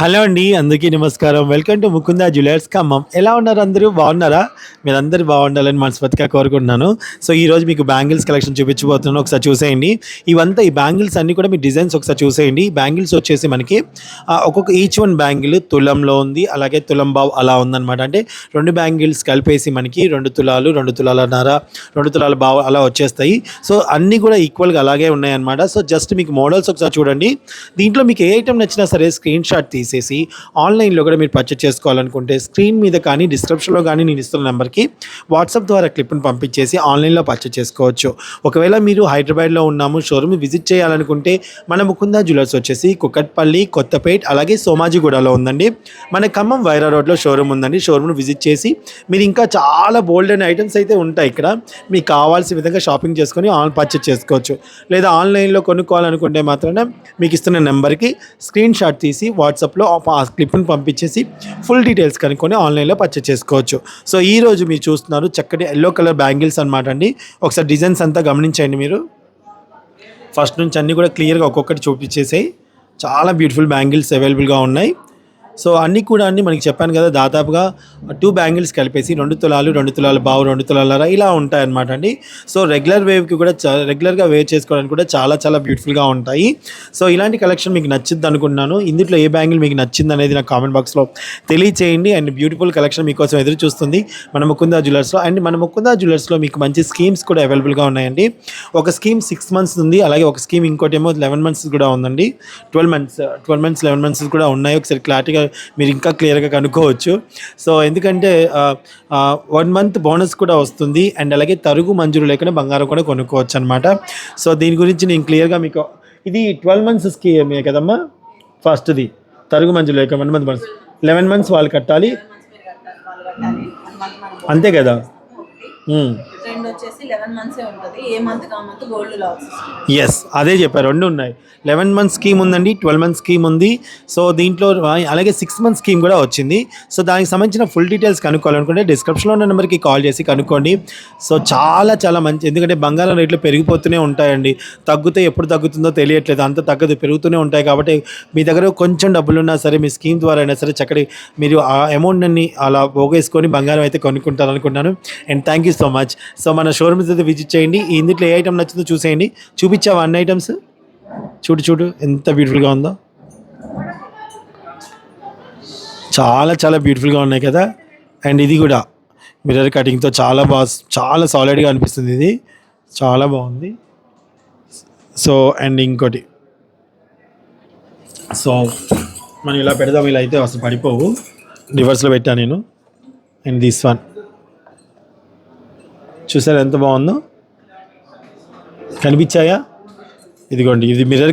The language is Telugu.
హలో అండి అందరికీ నమస్కారం. Welcome to Mukunda jewellers Khammam. ఎలా ఉన్నారు అందరూ? బాగున్నారా? మీరు అందరూ బాగుండాలని మనస్ఫూర్తిగా కోరుకుంటున్నాను. సో ఈరోజు మీకు బ్యాంగిల్స్ కలెక్షన్ చూపించబోతున్నాను. ఒకసారి చూసేయండి. ఇవంతా ఈ బ్యాంగిల్స్ అన్నీ కూడా మీ డిజైన్స్ ఒకసారి చూసేయండి. బ్యాంగిల్స్ వచ్చేసి మనకి ఒక్కొక్క ఈచ్ వన్ బ్యాంగిల్ తులంలో ఉంది. అలాగే తులం బావ్ అలా ఉందన్నమాట. అంటే రెండు బ్యాంగిల్స్ కలిపేసి మనకి రెండు తులాలు రెండు తులాలన్నర రెండు తులాల బావ్ అలా వచ్చేస్తాయి. సో అన్నీ కూడా ఈక్వల్గా అలాగే ఉన్నాయన్నమాట. సో జస్ట్ మీకు మోడల్స్ ఒకసారి చూడండి. దీంట్లో మీకు ఏ ఐటెం నచ్చినా సరే స్క్రీన్ షాట్ తీసి తీసేసి ఆన్లైన్లో కూడా మీరు పర్చేస్ చేసుకోవాలనుకుంటే స్క్రీన్ మీద కానీ డిస్క్రిప్షన్లో కానీ నేను ఇస్తున్న నెంబర్కి వాట్సాప్ ద్వారా క్లిప్ని పంపించేసి ఆన్లైన్లో పర్చేస్ చేసుకోవచ్చు. ఒకవేళ మీరు హైదరాబాద్లో ఉన్నాము షోరూమ్ విజిట్ చేయాలనుకుంటే మన ముకుందా జ్యువెలర్స్ వచ్చేసి కుక్కట్పల్లి కొత్తపేట్ అలాగే సోమాజిగూడలో ఉందండి. మన ఖమ్మం వైరా రోడ్లో షోరూమ్ ఉందండి. షోరూమ్ను విజిట్ చేసి మీరు ఇంకా చాలా బోల్డ్ అయిన ఐటమ్స్ అయితే ఉంటాయి ఇక్కడ. మీకు కావాల్సిన విధంగా షాపింగ్ చేసుకొని ఆన్ పర్చేస్ చేసుకోవచ్చు. లేదా ఆన్లైన్లో కొనుక్కోవాలనుకుంటే మాత్రమే మీకు ఇస్తున్న నెంబర్కి స్క్రీన్ షాట్ తీసి వాట్సాప్లో ఆ క్లిప్ని పంపించేసి ఫుల్ డీటెయిల్స్ కనుక్కొని ఆన్లైన్లో పర్చేస్ చేసుకోవచ్చు. సో ఈ రోజు మీరు చూస్తున్నారు చక్కటి ఎల్లో కలర్ బ్యాంగిల్స్ అనమాట అండి. ఒకసారి డిజైన్స్ అంతా గమనించండి మీరు. ఫస్ట్ నుంచి అన్నీ కూడా క్లియర్గా ఒక్కొక్కటి చూపించేసాయి. చాలా బ్యూటిఫుల్ బ్యాంగిల్స్ అవైలబుల్గా ఉన్నాయి. సో అన్నీ కూడా అన్ని మనకి చెప్పాను కదా దాదాపుగా టూ బ్యాంగిల్స్ కలిపేసి రెండు తులాలు రెండు తులాల బావు రెండు తులాల ఇలా ఉంటాయి అనమాట అండి. సో రెగ్యులర్ వేవ్కి కూడా రెగ్యులర్గా వేర్ చేసుకోవడానికి కూడా చాలా చాలా బ్యూటిఫుల్గా ఉంటాయి. సో ఇలాంటి కలెక్షన్ మీకు నచ్చింది అనుకున్నాను ఇందులో ఏ బ్యాంగిల్ మీకు నచ్చింది అనేది నాకు కామెంట్ బాక్స్లో తెలియచేయండి. అండ్ బ్యూటిఫుల్ కలెక్షన్ మీకోసం ఎదురు చూస్తుంది మన ముకుందా జ్యువెలర్స్లో అండ్ మన ముకుందా జ్యువెలర్స్లో మీకు మంచి స్కీమ్స్ కూడా అవైలబుల్గా ఉన్నాయండి. ఒక స్కీమ్ సిక్స్ మంత్స్ ఉంది. అలాగే ఒక స్కీమ్ ఇంకోటి ఏమో లెవెన్ మంత్స్ కూడా ఉందండి. Twelve months twelve months eleven months కూడా ఉన్నాయి. ఒకసారి క్లారిటీగా మీరు ఇంకా క్లియర్గా కనుక్కోవచ్చు. సో ఎందుకంటే వన్ మంత్ బోనస్ కూడా వస్తుంది. అండ్ అలాగే తరుగు మంజూరు లేకుండా బంగారం కూడా కొనుక్కోవచ్చు అనమాట సో దీని గురించి నేను క్లియర్గా మీకు ఇది ట్వెల్వ్ మంత్స్ స్కీమే కదమ్మా? ఫస్ట్ది. తరుగు మంజూరు లేక one month bonus. Eleven months వాళ్ళు కట్టాలి. అంతే కదా. రెండు వచ్చేసి లెవెన్ మంత్స్ ఉంటుంది. ఏ మంత్ కా మంత్ గోల్డ్ ఎస్ అదే చెప్పారు రెండు ఉన్నాయి. లెవెన్ మంత్ స్కీమ్ ఉందండి ట్వెల్వ్ మంత్ స్కీమ్ ఉంది. సో దీంట్లో అలాగే సిక్స్ మంత్ స్కీమ్ కూడా వచ్చింది. సో దానికి సంబంధించిన ఫుల్ డీటెయిల్స్ కనుక్కోవాలనుకుంటే డిస్క్రిప్షన్లో ఉన్న నెంబర్కి కాల్ చేసి కనుక్కోండి. సో చాలా చాలా మంచి ఎందుకంటే బంగారం రేట్లు పెరిగిపోతూనే ఉంటాయండి. తగ్గితే ఎప్పుడు తగ్గుతుందో తెలియట్లేదు. అంత తగ్గదు పెరుగుతూనే ఉంటాయి కాబట్టి మీ దగ్గర కొంచెం డబ్బులు ఉన్నా సరే మీ స్కీమ్ ద్వారా అయినా సరే చక్కటి మీరు ఆ అమౌంట్ అన్ని అలా పోగేసుకొని బంగారం అయితే కొనుక్కుంటారు అనుకుంటున్నాను and thank you so much. So మన షోరూమ్స్ అయితే విజిట్ చేయండి. ఈ ఇందులో ఏ ఐటమ్ నచ్చిందో చూసేయండి. చూపించావా అన్ని ఐటమ్స్ చూడు చూడు. ఎంత బ్యూటిఫుల్గా ఉందో. చాలా చాలా బ్యూటిఫుల్గా ఉన్నాయి కదా. అండ్ ఇది కూడా. మిర్రర్ కటింగ్తో చాలా బాగా చాలా సాలిడ్గా అనిపిస్తుంది ఇది. చాలా బాగుంది. సో అండ్ ఇంకోటి. సో మనం ఇలా పెడదాం ఇలా అయితే అసలు పడిపోవు. రివర్స్లో పెట్టాను నేను. అండ్ దిస్ వన్ చూసారు ఎంత బాగుందో? కనిపించాయా? ఇదిగోండి ఇది మిర్రర్